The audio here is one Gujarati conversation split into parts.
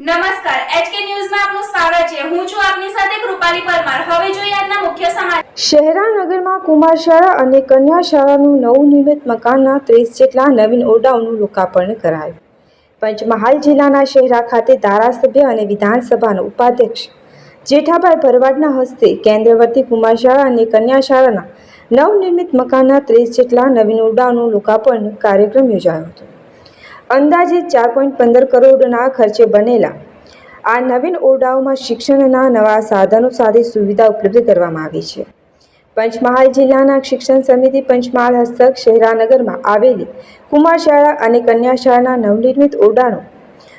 નમસ્કાર, એચકે ન્યૂઝમાં આપનું સ્વાગત છે. હું છું આપની સાથે કૃપાલી પરમાર. હવે જોઈએ આજના મુખ્ય સમાચાર. શહેરાનગરમાં કુમાર શાળા અને કન્યા શાળાનું નવનિર્મિત મકાનના ત્રીસ જેટલા નવીન ઓરડાઓનું લોકાર્પણ કરાયું. પંચમહાલ જિલ્લાના શહેરા ખાતે ધારાસભ્ય અને વિધાનસભાના ઉપાધ્યક્ષ જેઠાભાઈ ભરવાડના હસ્તે કેન્દ્રવર્તી કુમાર શાળા અને કન્યા શાળાના નવનિર્મિત મકાનના ત્રીસ જેટલા નવીન ઓરડાઓનું લોકાર્પણ કાર્યક્રમ યોજાયો હતો. અંદાજે ચાર પોઈન્ટ પંદર કરોડના ખર્ચે બનેલા આ નવીન ઓરડાઓમાં શિક્ષણના નવા સાધનો સાથે સુવિધા ઉપલબ્ધ કરવામાં આવી છે. પંચમહાલ જિલ્લાના શિક્ષણ સમિતિ પંચમહાલ હસ્તક શહેરાનગરમાં આવેલી કુમાર શાળા અને કન્યા શાળાના નવનિર્મિત ઓરડાનો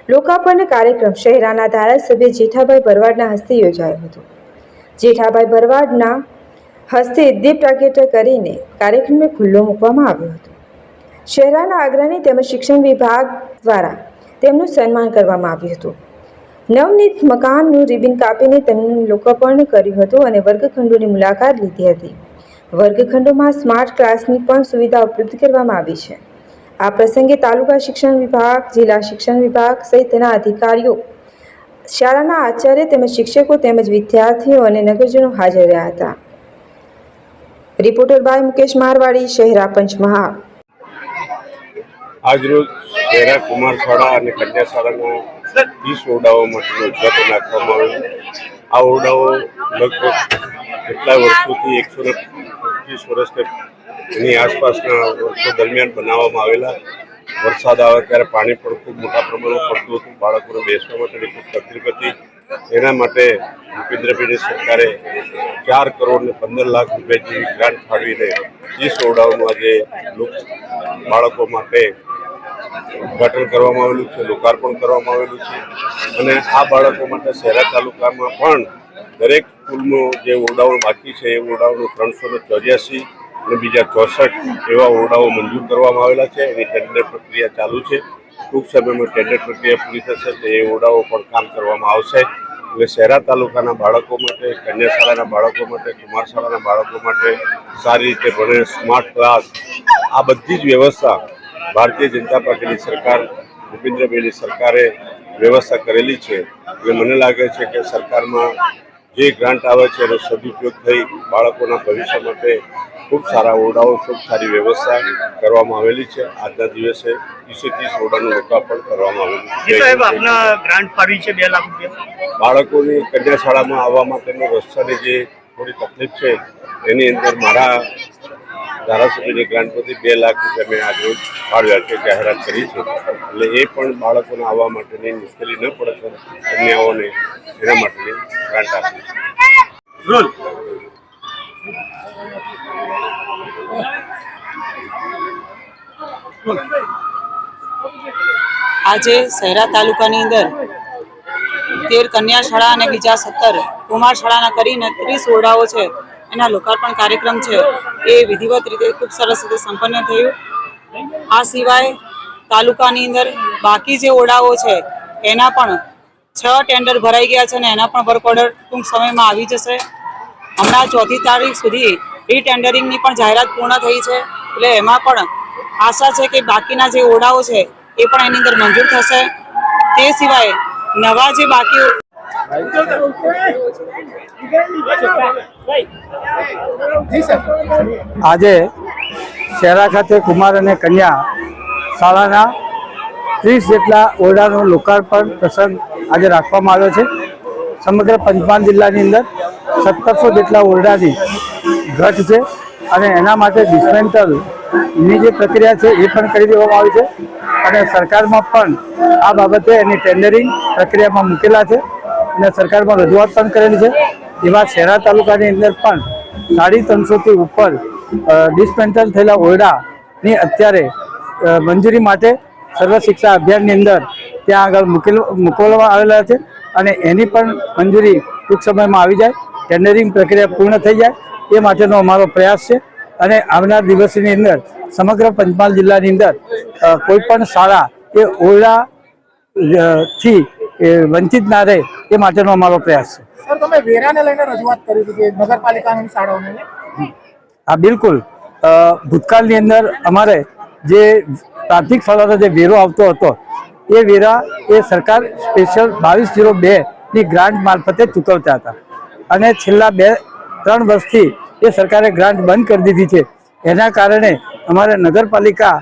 લોકાર્પણ કાર્યક્રમ શહેરાના ધારાસભ્ય જેઠાભાઈ ભરવાડના હસ્તે યોજાયો હતો. જેઠાભાઈ ભરવાડના હસ્તે દીપ પ્રાગટ્ય કરીને કાર્યક્રમને ખુલ્લો મૂકવામાં આવ્યો હતો. શહેરાના અગ્રણી તેમજ શિક્ષણ વિભાગ દ્વારા તેમનું સન્માન કરવામાં આવ્યું હતું. નવનીત મકાનનું રિબિન કાપીને તેમનું લોકાર્પણ કર્યું હતું અને વર્ગખંડોની મુલાકાત લીધી હતી. વર્ગખંડોમાં સ્માર્ટ ક્લાસની પણ સુવિધા ઉપલબ્ધ કરવામાં આવી છે. આ પ્રસંગે તાલુકા શિક્ષણ વિભાગ, જિલ્લા શિક્ષણ વિભાગ સહિતના અધિકારીઓ, શાળાના આચાર્ય તેમજ શિક્ષકો તેમજ વિદ્યાર્થીઓ અને નગરજનો હાજર રહ્યા હતા. Reporter by Mukesh Marwadi, Shehera Panchmahal. આજરોજ પહેરા કુમાર શાળા અને કન્યા શાળાના ત્રીસ ઓરડાઓ માટેનું ઉદ્ઘાટન રાખવામાં આવ્યું. આ ઓરડાઓ લગભગ કેટલા વર્ષોથી એકસો ને પચીસ વર્ષ કે એની આસપાસના વર્ષો દરમિયાન બનાવવામાં આવેલા. વરસાદ આવે ત્યારે પાણી પણ ખૂબ મોટા પ્રમાણમાં પડતું હતું. બાળકોને બેસવા માટેની ખૂબ તકલીફ હતી. એના માટે ભૂપેન્દ્રભાઈની સરકારે ચાર કરોડ ને પંદર લાખ રૂપિયા જેવી ગ્રાન્ટ ફાળવીને ત્રીસ ઓરડાઓનું આજે બાળકો માટે ઉદ્ઘાટન કરવામાં આવેલું છે, લોકાર્પણ કરવામાં આવેલું છે અને આ બાળકો માટે શહેરા તાલુકામાં પણ દરેક સ્કૂલનું જે ઓરડાઓ બાકી છે, એ ઓરડાઓનું ત્રણસો ને ચોર્યાસી અને બીજા ચોસઠ એવા ઓરડાઓ મંજૂર કરવામાં આવેલા છે. એની ટેન્ડર પ્રક્રિયા ચાલુ છે. ટૂંક સમયમાં ટેન્ડર પ્રક્રિયા પૂરી થશે તો એ ઓરડાઓ પણ કામ કરવામાં આવશે. એટલે શહેરા તાલુકાના બાળકો માટે કન્યા શાળાના બાળકો માટે કુમાર શાળાના બાળકો માટે સારી રીતે ભણે સ્માર્ટ ક્લાસ આ બધી જ વ્યવસ્થા ભારતીય જનતા પાર્ટીની સરકાર ભૂપેન્દ્રભાઈની સરકારે વ્યવસ્થા કરેલી છે. અને મને લાગે છે કે સરકારમાં જે ગ્રાન્ટ આવે છે એનો સદુપયોગ થઈ બાળકોના ભવિષ્ય માટે ખૂબ સારા ઓરડાઓ ખૂબ સારી વ્યવસ્થા કરવામાં આવેલી છે. આજના દિવસે ત્રીસે ત્રીસ ઓરડાનું લોકાર્પણ કરવામાં આવેલું છે. ગ્રાન્ટ ફાળવી છે બે લાખ રૂપિયા. બાળકોની કન્યા શાળામાં આવવા માટેનો રસ્તાની જે થોડી તકલીફ છે એની અંદર મારા ધારાસભ્યની ગ્રાન્ટમાંથી બે લાખ રૂપિયા મેં આજરોજ ફાળવ્યા છે જાહેરાત કરી છે. એટલે એ પણ બાળકોને આવવા માટેની મુશ્કેલી ન પડે તો કન્યાઓને એના માટેની ગ્રાન્ટ આપી છે. આજે શહેરા તાલુકાની અંદર તેર કન્યા શાળા અને બીજા સત્તર કુમાર શાળાના કરીને ત્રીસ ઓરડાઓ છે. એના લોકાર્પણ કાર્યક્રમ છે એ વિધિવત રીતે ખૂબ સરસ રીતે સંપન્ન થયું. આ સિવાય તાલુકાની અંદર બાકી જે ઓરડાઓ છે, એના પણ છ ટેન્ડર ભરાઈ ગયા છે અને એના પણ વર્ક ઓર્ડર ટૂંક સમયમાં આવી જશે. હમણાં ચોથી તારીખ સુધી રીટેન્ડરિંગની પણ જાહેરાત પૂર્ણ થઈ છે. એટલે એમાં પણ આશા છે કે બાકીના જે ઓરડાઓ છે, એ પણ એની અંદર મંજૂર થશે. તે સિવાય નવા જે બાકી આજે શહેરા ખાતે કુમાર અને કન્યા શાળાના ત્રીસ જેટલા ઓરડાનું લોકાર્પણ પ્રસંગ આજે રાખવામાં આવ્યો છે. સમગ્ર પંચમહાલ જિલ્લાની અંદર સત્તરસો જેટલા ઓરડાની ઘટ છે અને એના માટે ડિસ્મેન્ટલની જે પ્રક્રિયા છે એ પણ કરી દેવામાં આવી છે. અને સરકારમાં પણ આ બાબતે એની ટેન્ડરિંગ પ્રક્રિયામાં મૂકેલા છે. અને સરકારમાં રજૂઆત પણ કરેલી છે. એવા શહેરા તાલુકાની અંદર પણ સાડી ત્રણસોથી ઉપર ડિસ્મેન્ટલ થયેલા ઓરડાની અત્યારે મંજૂરી માટે સર્વ શિક્ષા અભિયાનની અંદર ત્યાં આગળ મૂકેલ, મૂકવામાં આવેલા છે અને એની પણ મંજૂરી ટૂંક સમયમાં આવી જાય. ટેન્ડરિંગ પ્રક્રિયા પૂર્ણ થઈ જાય. એ માટેનો અમારો પ્રયાસ છે. અને આવનાર દિવસની અંદર સમગ્ર પંચમહાલ જિલ્લાની અંદર કોઈપણ કોઈ પણ શાળા એ ઓરડા થી એ વંચિત ના રહે એ માટેનો અમારો પ્રયાસ છે. સર તમે વેરાને લઈને રજૂઆત કરી હતી કે નગરપાલિકાની શાળાઓને હા બિલકુલ. ભૂતકાળની અંદર અમારે જે પ્રાથમિક શાળાનો જે વેરો આવતો હતો એ વેરા એ સરકાર સ્પેશિયલ બાવીસ જીરો બેની ગ્રાન્ટ મારફતે ચૂકવતા હતા. અને છેલ્લા બે ત્રણ વર્ષથી એ સરકારે ગ્રાન્ટ બંધ કરી દીધી છે. એના કારણે અમારે નગરપાલિકા